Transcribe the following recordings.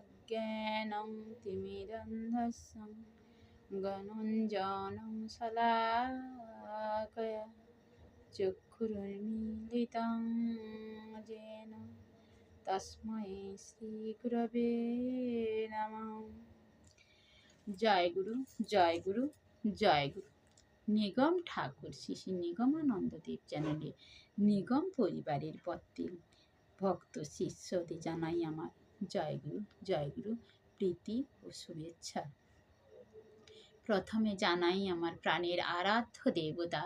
অজ্ঞানং তিমিরন্ধস্যং গণঞ্জনং শলাকয়া চক্ষুরুন্মিলিतं যেন তস্मै শ্রীগুরবে নমঃ জয় গুরু জয় গুরু জয় গুরু নিগম ঠাকুর শ্রী নিগমানন্দদেব চ্যানেলে নিগম পরিবারের প্রত্যেক ভক্ত শিষ্যদের জানাই আমার জয় গুরু জয় গুরু, প্রীতি ও শুভেচ্ছা। প্রথমে জানাই আমার প্রাণের আরাধ্য দেবতা,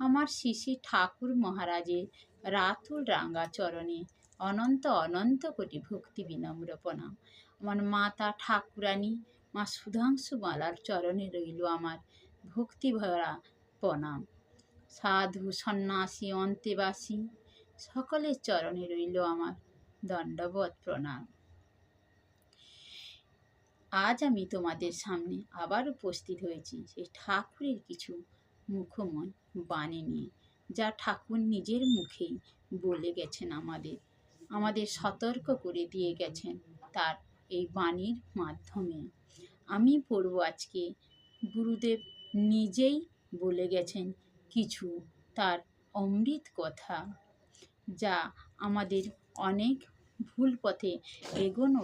আমার শিশি ঠাকুর মহারাজের রাতুল রাঙ্গা চরণে অনন্ত অনন্ত কোটি ভক্তি বিনম্র প্রণাম আমার মাতা ঠাকুরানী, মা সুধাংশু মালার চরণে রইল আমার ভক্তি ভরা প্রণাম। সাধু সন্ন্যাসী, অন্তেবাসী, সকলের চরণে রইল আমার দণ্ডবত প্রণাম। আজ আমি তোমাদের সামনে আবার উপস্থিত হয়েছি সেই ঠাকুরের কিছু মুখময় বাণী নিয়ে, যা ঠাকুর নিজের মুখেই বলে গেছেন আমাদের আমাদের সতর্ক করে দিয়ে গেছেন তার এই বাণীর মাধ্যমে। আমি পড়ব আজকে, গুরুদেব নিজেই বলে গেছেন কিছু তার অমৃত কথা, যা আমাদের অনেক ভুল পথে এগোনো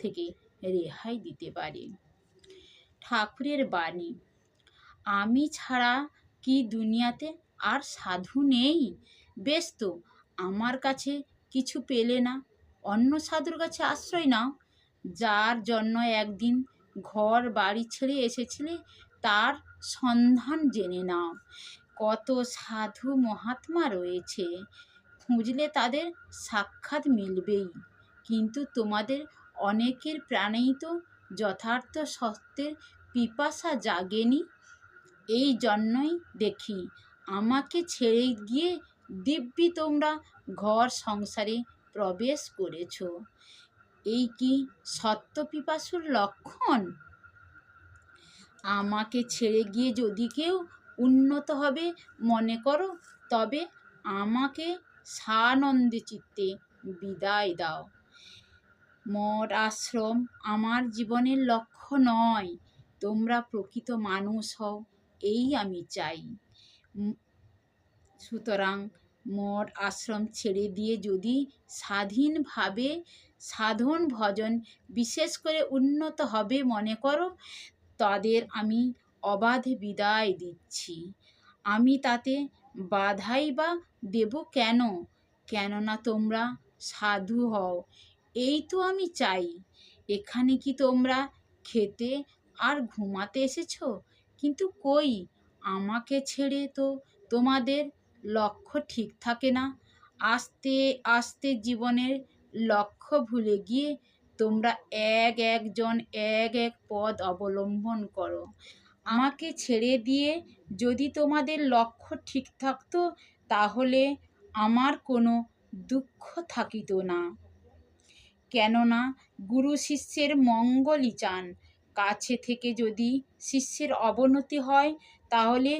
থেকে রেহাই দিতে পারে। ঠাকুরের বাণী, আমি ছাড়া কি দুনিয়াতে আর সাধু নেই? বেশ তো, আমার কাছে কিছু পেলে না, অন্য সাধুর কাছে আশ্রয় নাও। যার জন্য একদিন ঘর বাড়ি ছেড়ে এসেছিলে, তার সন্ধান জেনে নাও। কত সাধু মহাত্মা রয়েছে, খুঁজলে তাদের সাক্ষাৎ মিলবেই। কিন্তু তোমাদের অনেকের প্রাণেই তো যথার্থ সত্যের পিপাসা জাগেনি। এই জন্যই দেখি আমাকে ছেড়ে গিয়ে দিব্যি তোমরা ঘর সংসারে প্রবেশ করেছ। এই কি সত্য পিপাসুর লক্ষণ? আমাকে ছেড়ে গিয়ে যদি কেউ উন্নত হবে মনে করো, তবে আমাকে সানন্দে চিত্তে বিদায় দাও। মঠ আশ্রম আমার জীবনের লক্ষ্য নয়। তোমরা প্রকৃত মানুষ হও, এই আমি চাই। সুতরাং মঠ আশ্রম ছেড়ে দিয়ে যদি স্বাধীনভাবে সাধন ভজন বিশেষ করে উন্নত হবে মনে করো, তাদের আমি অবাধে বিদায় দিচ্ছি। আমি তাতে বাধাই বা দেব কেন? কেননা তোমরা সাধু হও এই তো আমি চাই। এখানে কি তোমরা খেতে আর ঘুমাতে এসেছ? কিন্তু কই? আমাকে ছেড়ে তো তোমাদের লক্ষ্য ঠিক থাকে না। আস্তে আস্তে জীবনের লক্ষ্য ভুলে গিয়ে তোমরা এক একজন এক এক পদ অবলম্বন করো। আমাকে ছেড়ে দিয়ে যদি তোমাদের লক্ষ্য ঠিক থাকতো, তাহলে আমার কোনো দুঃখ থাকিত না। কেননা গুরু শিষ্যের মঙ্গলই চান। কাছে থেকে যদি শিষ্যের অবনতি হয়, তাহলে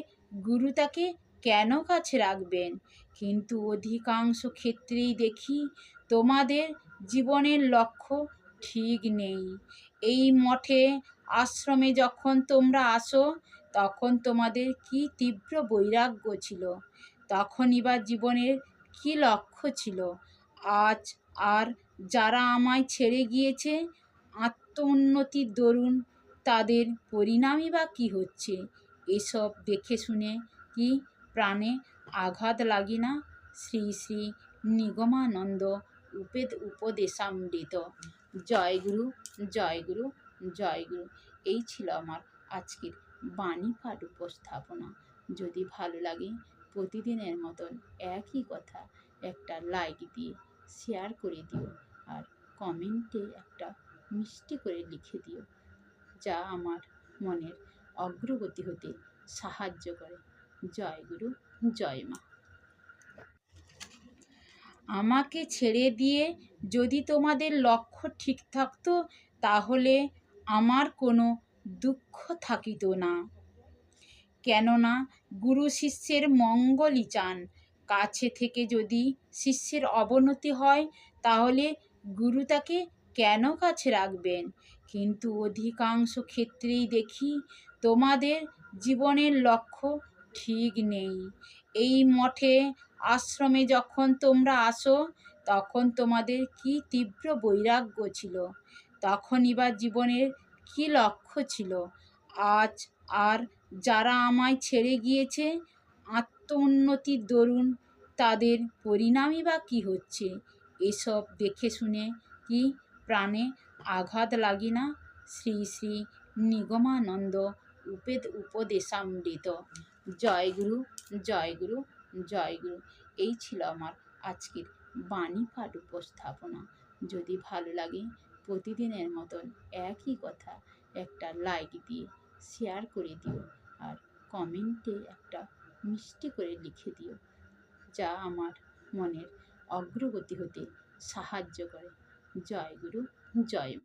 গুরু তাকে কেন কাছে রাখবেন? কিন্তু অধিকাংশ ক্ষেত্রেই দেখি তোমাদের জীবনের লক্ষ্য ঠিক নেই। এই মঠে আশ্রমে যখন তোমরা আসো, তখন তোমাদের কি তীব্র বৈরাগ্য ছিল? তখনই বা জীবনের কি লক্ষ্য ছিল? আজ আর যারা আমায় ছেড়ে গিয়েছে আত্ম উন্নতির দরুন তাদের পরিণামই বা কী হচ্ছে? এসব দেখে শুনে কি প্রাণে আঘাত লাগে না? শ্রী শ্রী নিগমানন্দ উপেদ উপদেশামৃত। জয় গুরু জয় গুরু জয় গুরু। এই ছিল আমার আজকের বাণী পাঠ উপস্থাপনা। যদি ভালো লাগে, প্রতিদিনের মতন একই কথা একটা লাইক দিয়ে শেয়ার করে দিও আর কমেন্টে একটা মিষ্টি করে লিখে দিও, যা আমার মনের অগ্রগতি হতে সাহায্য করে। জয় গুরু, জয় মা। আমাকে ছেড়ে দিয়ে যদি তোমাদের লক্ষ্য ঠিক থাকতো, তাহলে আমার কোনো দুঃখ থাকিত না। কেননা, গুরু শিষ্যের মঙ্গলই চান কাছে থেকে যদি শিষ্যের অবনতি হয়, তাহলে গুরু তাকে কেন কাছে রাখবেন? কিন্তু অধিকাংশ ক্ষেত্রেই দেখি তোমাদের জীবনের লক্ষ্য ঠিক নেই। এই মঠে আশ্রমে যখন তোমরা আসো, তখন তোমাদের কি তীব্র বৈরাগ্য ছিল? তখনই বা জীবনের কি লক্ষ্য ছিল? আজ আর যারা আমায় ছেড়ে গিয়েছে আত্ম উন্নতির দরুন তাদের পরিণামই বা কী হচ্ছে? এসব দেখে শুনে কি প্রাণে আঘাত লাগে না? শ্রী শ্রী নিগমানন্দ উপেদ উপদেশামৃত। জয় গুরু জয় গুরু জয় গুরু। এই ছিল আমার আজকের বাণী পাঠ উপস্থাপনা। যদি ভালো লাগে প্রতিদিনের মতন একই কথা একটা লাইক দিয়ে শেয়ার করে দিও। আর কমেন্টে একটা মিষ্টি করে লিখে দিও যা আমার মনের অগ্রগতি হতে সাহায্য করে জয় গুরু জয়।